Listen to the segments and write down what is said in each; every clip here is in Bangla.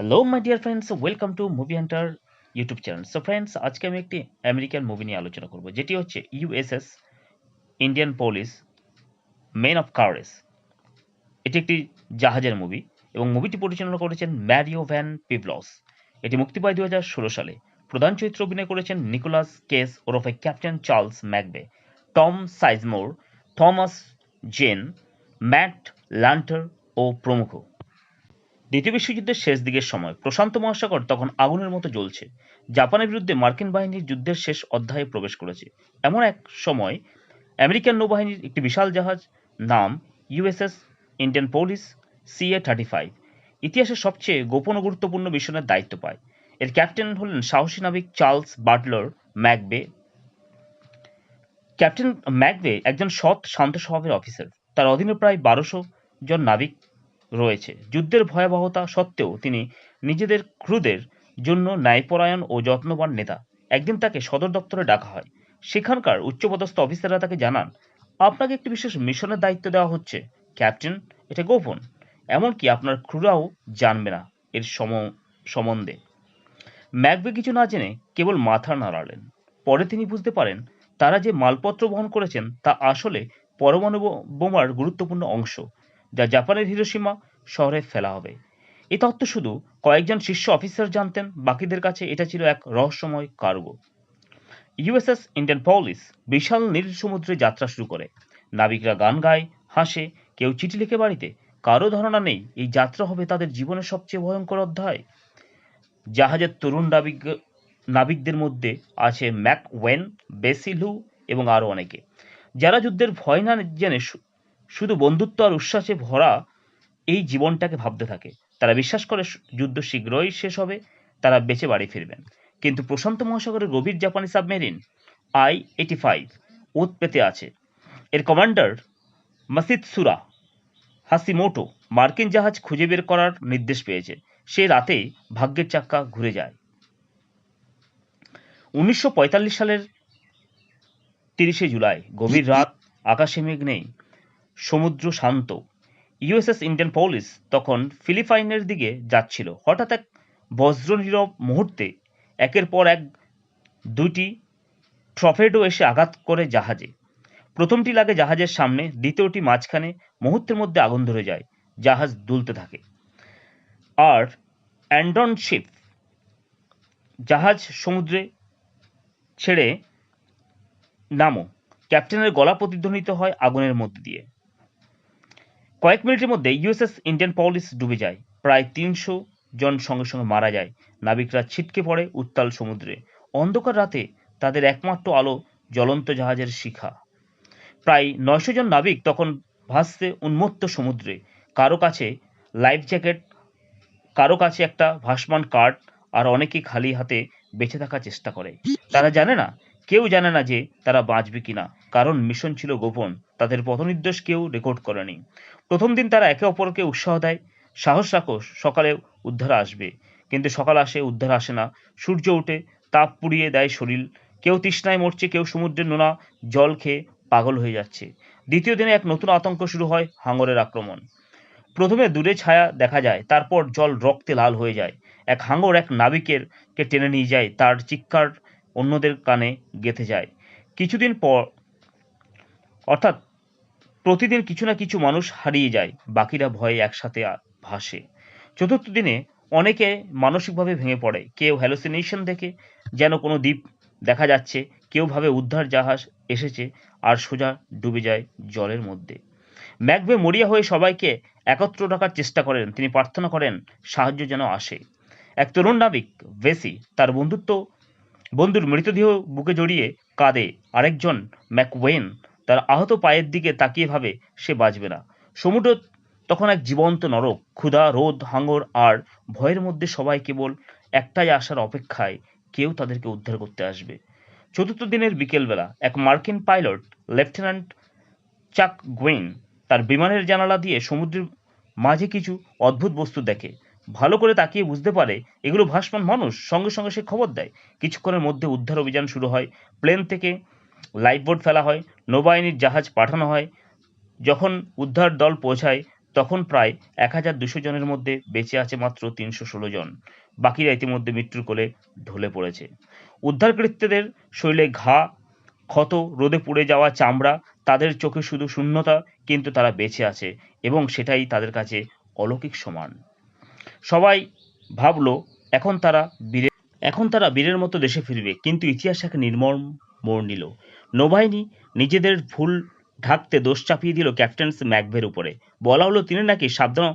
Hello my dear friends welcome to movie hunter YouTube channel so friends আজকে আমি একটি আমেরিকান মুভি নিয়ে আলোচনা করব, যেটি হচ্ছে USS Indianapolis men of courage এটি একটি জাহাজের মুভি এবং মুভিটি পরিচালনা করেছেন ম্যারিও ভ্যান পিভলস এটি মুক্তি পায় দু হাজার ষোলো সালে। প্রধান চরিত্র অভিনয় করেছেন নিকোলাস কেস ওরফে captain Charles McVay Tom Sizemore Thomas Jane Matt Lanter ও প্রমুখ। দ্বিতীয় বিশ্বযুদ্ধের শেষ দিকের সময় প্রশান্ত মহাসাগর তখন আগুনের মতো জ্বলছে। জাপানের বিরুদ্ধে মার্কিন বাহিনীর যুদ্ধের শেষ অধ্যায়ে প্রবেশ করেছে। এমন এক সময় আমেরিকান নৌবাহিনীর একটি বিশাল জাহাজ নাম USS Indianapolis CA thirty five ইতিহাসের সবচেয়ে গোপন ও গুরুত্বপূর্ণ মিশনের দায়িত্ব পায়। এর ক্যাপ্টেন হলেন সাহসী নাবিক Charles Butler McVay. Captain McVay একজন সৎ, শান্ত স্বভাবের অফিসার। তার অধীনে প্রায় বারোশো জন নাবিক রয়েছে। যুদ্ধের ভয়াবহতা সত্ত্বেও তিনি নিজেদের ক্রুদের জন্য ন্যায়পরায়ণ ও যত্নবান নেতা। একদিন তাকে সদর দপ্তরে ডাকা হয়। সেখানকার উচ্চপদস্থ অফিসাররা তাকে জানান, আপনাকে একটি বিশেষ মিশনের দায়িত্ব দেওয়া হচ্ছে। ক্যাপ্টেন, এটা গোপন। এমনকি আপনার ক্রুরাও জানবে না এর সম, সম্বন্ধে। ম্যাকবে কিছু না জেনে কেবল মাথা নাড়ালেন। পরে তিনি বুঝতে পারেন, তারা যে মালপত্র বহন করেছেন তা আসলে পরমাণু বোমার গুরুত্বপূর্ণ অংশ, যা জাপানের হিরোসীমা শহরে ফেলা হবে। এই তথ্য শুধু কয়েকজন শীর্ষ অফিসার জানতেন, বাকিদের কাছে এটা ছিল এক রহস্যময় কার্গো। ইউএসএস ইন্ডিয়ান পলিস বিশাল নীল সমুদ্রে যাত্রা শুরু করে। নাবিকরা গান গায়, হাসে, কেউ চিঠি লিখে বাড়িতে। কারও ধারণা নেই এই যাত্রা হবে তাদের জীবনের সবচেয়ে ভয়ঙ্কর অধ্যায়। জাহাজের তরুণ নাবিক নাবিকদের মধ্যে আছে ম্যাক ওয়েন বেসিলু এবং আরও অনেকে। যারা যুদ্ধের ভয় না জেনে শুধু বন্ধুত্ব আর উচ্ছ্বাসে ভরা এই জীবনটাকে ভাবতে থাকে। তারা বিশ্বাস করে যুদ্ধ শীঘ্রই শেষ হবে, তারা বেঁচে বাড়ি ফিরবেন। কিন্তু প্রশান্ত মহাসাগরের গভীর জাপানি সাবমেরিন আই এইটি ফাইভ ওত পেতে আছে। এর কমান্ডার মাসিদ সুরা হাসিমোটো মার্কিন জাহাজ খুঁজে বের করার নির্দেশ পেয়েছে। সে রাতেই ভাগ্যের চাক্কা ঘুরে যায়। উনিশশো পঁয়তাল্লিশ সালের তিরিশে জুলাই, গভীর রাত, আকাশে মেঘ নেই, সমুদ্র শান্ত। ইউএসএস ইন্ডিয়ান পুলিশ তখন ফিলিপাইনের দিকে যাচ্ছিল। হঠাৎ এক বজ্রনীরব মুহূর্তে একের পর এক দুইটি ট্রফেডো এসে আঘাত করে জাহাজে। প্রথমটি লাগে জাহাজের সামনে, দ্বিতীয়টি মাঝখানে মুহূর্তের মধ্যে আগুন ধরে যায়, জাহাজ দুলতে থাকে। আর অ্যান্ডন শিপ জাহাজ সমুদ্রে ছেড়ে নামো। ক্যাপ্টেনের গলা প্রতিধ্বনিত হয় আগুনের মধ্যে দিয়ে। কয়েক মিনিটের মধ্যে ইউএসএস ইন্ডিয়ান পুলিশ ডুবে যায়। প্রায় তিনশো জন সঙ্গে সঙ্গে মারা যায়। নাবিকরা ছিটকে পড়ে উত্তাল সমুদ্রে। অন্ধকার রাতে তাদের একমাত্র আলো জ্বলন্ত জাহাজের শিখা। প্রায় নয়শো জন নাবিক তখন ভাসছে উন্মত্ত সমুদ্রে। কারও কাছে লাইফ জ্যাকেট, কারও কাছে একটা ভাসমান কার্ড, আর অনেকে খালি হাতে বেঁচে থাকার চেষ্টা করে। তারা জানে না, কেউ জানে না যে তারা বাঁচবে কিনা। কারণ মিশন ছিল গোপন, তাদের পথনির্দেশ কেউ রেকর্ড করেনি। প্রথম দিন তারা একে অপরকে উৎসাহ দেয়, সাহস রাখো, সকালে উদ্ধার আসবে। কিন্তু সকাল আসে, উদ্ধার আসে না। সূর্য উঠে তাপ পুড়িয়ে দেয় শরীর। কেউ তৃষ্ণায় মরছে, কেউ সমুদ্রের নোনা জল খেয়ে পাগল হয়ে যাচ্ছে। দ্বিতীয় দিনে এক নতুন আতঙ্ক শুরু হয় হাঙরের আক্রমণ। প্রথমে দূরে ছায়া দেখা যায়, তারপর জল রক্তে লাল হয়ে যায়। এক হাঙর এক নাবিকের কে টেনে নিয়ে যায়, তার চিৎকার অন্যদের কানে গেঁথে যায়। কিছুদিন পর অর্থাৎ প্রতিদিন কিছু না কিছু মানুষ হারিয়ে যায়, বাকিরা ভয়ে একসাথে ভাসে। চতুর্থ দিনে অনেকে মানসিকভাবে ভেঙে পড়ে। কেউ হ্যালোসিনেশন দেখে, যেন কোনো দ্বীপ দেখা যাচ্ছে, কেউ ভাবে উদ্ধার জাহাজ এসেছে আর সোজা ডুবে যায় জলের মধ্যে। ম্যাকবে মরিয়া হয়ে সবাইকে একত্র রাখার চেষ্টা করেন। তিনি প্রার্থনা করেন, সাহায্য যেন আসে। এক তরুণ নাবিক, ভেসি, তার বন্ধুত্ব, বন্ধুর মৃতদেহ বুকে জড়িয়ে কাঁদে। আরেকজন, ম্যাকওয়েন তার আহত পায়ের দিকে তাকিয়ে ভাবে সে বাঁচবে না। সমুদ্র তখন এক জীবন্ত নরক, ক্ষুধা, রোদ, হাঙ্গর আর ভয়ের মধ্যে সবাই কেবল একটাই আসার অপেক্ষায় কেউ তাদেরকে উদ্ধার করতে আসবে। চতুর্থ দিনের বিকেলবেলা এক মার্কিন পাইলট, লেফটেন্যান্ট চাক গুইন, তার বিমানের জানালা দিয়ে সমুদ্রের মাঝে কিছু অদ্ভুত বস্তু দেখে। ভালো করে তাকিয়ে বুঝতে পারে এগুলো ভাসমান মানুষ। সঙ্গে সঙ্গে সে খবর দেয়, কিছুক্ষণের মধ্যে উদ্ধার অভিযান শুরু হয়। প্লেন থেকে লাইফবোট ফেলা হয়, নৌবাহিনীর জাহাজ পাঠানো হয়। যখন উদ্ধার দল পৌঁছায়, তখন প্রায় এক হাজার দুশো জনের মধ্যে বেঁচে আছে মাত্র তিনশো ষোলো জন। বাকিরা ইতিমধ্যে মৃত্যুর কোলে ঢলে পড়েছে। উদ্ধারকৃত্যদের শরীরে ঘা, ক্ষত, রোদে পুড়ে যাওয়া চামড়া, তাদের চোখে শুধু শূন্যতা, কিন্তু তারা বেঁচে আছে এবং সেটাই তাদের কাছে অলৌকিক সমান। সবাই ভাবলো, এখন তারা বীরের, এখন তারা বীরের মতো দেশে ফিরবে, কিন্তু ইতিহাস এক নির্মম মোড় নিল। নৌবাহিনী নিজেদের ভুল ঢাকতে দোষ চাপিয়ে দিল ক্যাপ্টেন ম্যাকভের উপরে। বলা হলো, তিনি নাকি সাবধান,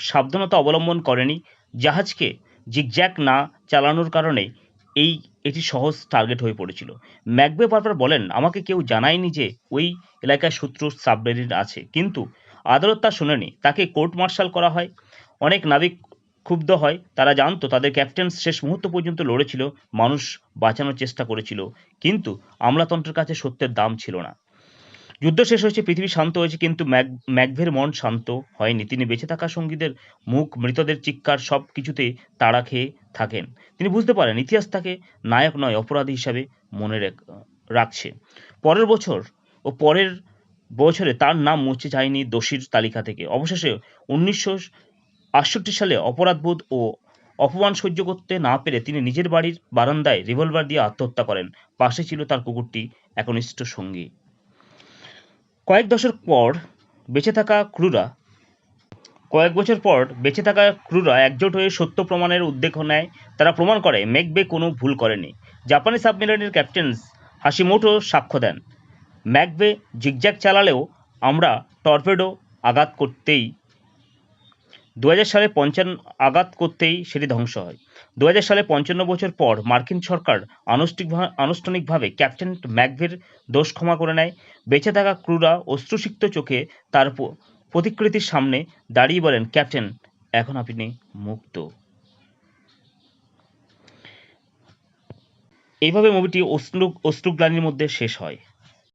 সাবধানতা অবলম্বন করেনি। জাহাজকে জিগজ্যাক না চালানোর কারণে এই, এটি সহজ টার্গেট হয়ে পড়েছিল। ম্যাকবে বারবার বলেন, আমাকে কেউ জানায়নি যে ওই এলাকায় শত্রু সাবমেরিন আছে। কিন্তু আদালত তা শোনেনি। তাকে কোর্ট মার্শাল করা হয়। অনেক নাবিক ক্ষুব্ধ হয়। তারা জানতো তাদের ক্যাপ্টেন শেষ মুহূর্ত পর্যন্ত লড়েছিল, মানুষ বাঁচানোর চেষ্টা করেছিল। কিন্তু আমলাতন্ত্রের কাছে সত্যের দাম ছিল না। যুদ্ধ শেষ হয়েছে, পৃথিবী শান্ত হয়েছে, কিন্তু ম্যাক ম্যাকভের মন শান্ত হয়নি। তিনি বেঁচে থাকা সঙ্গীদের মুখ, মৃতদের চিৎকার, সব কিছুতেই তাড়া খেয়ে থাকেন। তিনি বুঝতে পারেন, ইতিহাস তাকে নায়ক নয়, অপরাধী হিসাবে মনে রেখ- রাখছে। পরের বছর ও পরের বছরে তার নাম মুছে যায়নি দোষীর তালিকা থেকে। অবশেষে উনিশশো আটষট্টি সালে অপরাধবোধ ও অপমান সহ্য করতে না পেরে তিনি নিজের বাড়ির বারান্দায় রিভলভার দিয়ে আত্মহত্যা করেন। পাশে ছিল তার কুকুরটি, একনিষ্ঠ সঙ্গী। কয়েক দশক পর বেঁচে থাকা ক্রুরা, কয়েক বছর পর বেঁচে থাকা ক্রুরা একজোট হয়ে সত্য প্রমাণের উদ্যোগ নেয় তারা প্রমাণ করে ম্যাকবে কোনো ভুল করেনি। জাপানি সাবমেরিনের ক্যাপ্টেন হাসিমোটো সাক্ষ্য দেন ম্যাকবে জিগজ্যাগ চালালেও আমরা টর্পেডো আঘাত করতেই দু হাজার সালে পঞ্চান্ন আঘাত করতেই সেটি ধ্বংস হয়। দু হাজার সালে পঞ্চান্ন বছর পর মার্কিন সরকার আনুষ্ঠানিকভা- আনুষ্ঠানিকভাবে ক্যাপ্টেন ম্যাকভের দোষ ক্ষমা করে নেয়। বেঁচে থাকা ক্রুরা অশ্রুসিক্ত চোখে তার প্রতিকৃতির সামনে দাঁড়িয়ে বলেন, ক্যাপ্টেন, এখন আপনি মুক্ত। এইভাবে মুভিটি অশ্রু, অশ্রুগ্লানির মধ্যে শেষ হয়।